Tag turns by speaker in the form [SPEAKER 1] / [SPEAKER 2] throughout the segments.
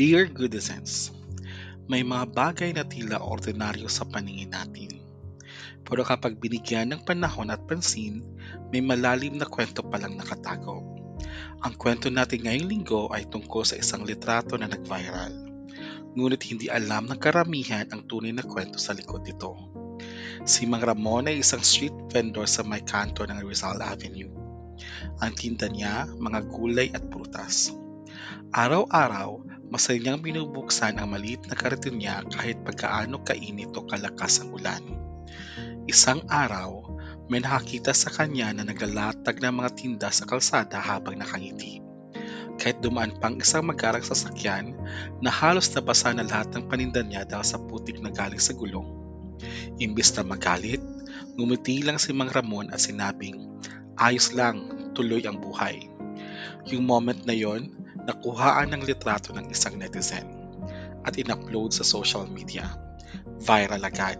[SPEAKER 1] Dear Goodisens, may mga bagay na tila ordinaryo sa paningin natin. Pero kapag binigyan ng panahon at pansin, may malalim na kwento palang nakatago. Ang kwento natin ngayong linggo ay tungkol sa isang litrato na nag-viral. Ngunit hindi alam ng karamihan ang tunay na kwento sa likod nito. Si Mang Ramon ay isang street vendor sa may kanto ng Rizal Avenue. Ang tinda niya, mga gulay at prutas. Araw-araw, masaya niyang binubuksan ang maliit na kariton niya kahit pagkaano kainit o kalakas ang ulan. Isang araw, may nakakita sa kanya na naglalatag ng mga tinda sa kalsada habang nakangiti. Kahit dumaan pang isang magarang sasakyan na halos nabasa na lahat ng paninda niya dahil sa putik na galing sa gulong. Imbis na magalit, ngumiti lang si Mang Ramon at sinabing, ayos lang, tuloy ang buhay. Yung moment na yon, nakuhaan ng litrato ng isang netizen at in-upload sa social media. Viral agad.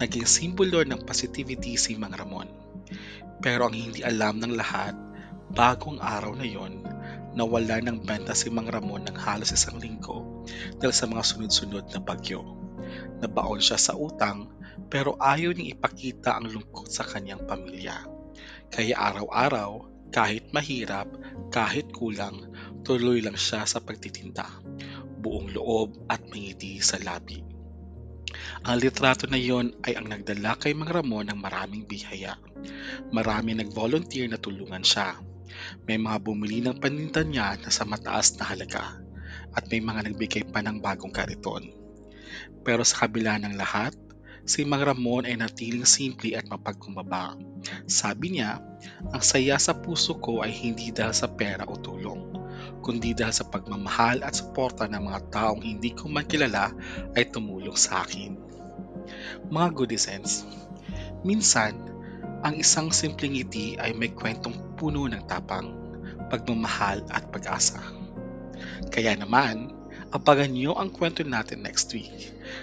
[SPEAKER 1] Naging simbolo ng positivity si Mang Ramon. Pero ang hindi alam ng lahat, bagong araw na yon, nawala ng benta si Mang Ramon ng halos isang linggo dahil sa mga sunod-sunod na bagyo. Nabaon siya sa utang pero ayaw niyang ipakita ang lungkot sa kanyang pamilya. Kaya araw-araw, kahit mahirap, kahit kulang, tuloy lang siya sa pagtitinda. Buong loob at mangiti sa labi. Ang litrato na yon ay ang nagdala kay Mang Ramon ng maraming bihaya. Marami nag-volunteer na tulungan siya. May mga bumili ng paninda niya na sa mataas na halaga at may mga nagbigay pa ng bagong kariton. Pero sa kabila ng lahat, si Mang Ramon ay natiling simple at mapagkumbaba. Sabi niya, ang saya sa puso ko ay hindi dahil sa pera o tulong, kundi dahil sa pagmamahal at suporta ng mga taong hindi ko man kilala ay tumulong sa akin. Mga goodisens, minsan, ang isang simpleng ngiti ay may kwentong puno ng tapang, pagmamahal at pag-asa. Kaya naman, abangan niyo ang kwento natin next week.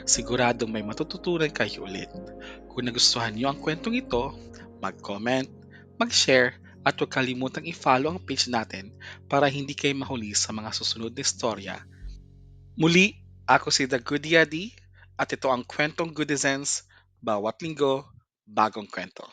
[SPEAKER 1] Siguradong may matututunan kayo ulit. Kung nagustuhan niyo ang kwentong ito, mag-comment, mag-share, at huwag kalimutang i-follow ang page natin para hindi kayo mahuli sa mga susunod na istorya. Muli, ako si The Good Yadi at ito ang Kwentong Goodizens, bawat linggo, bagong kwento.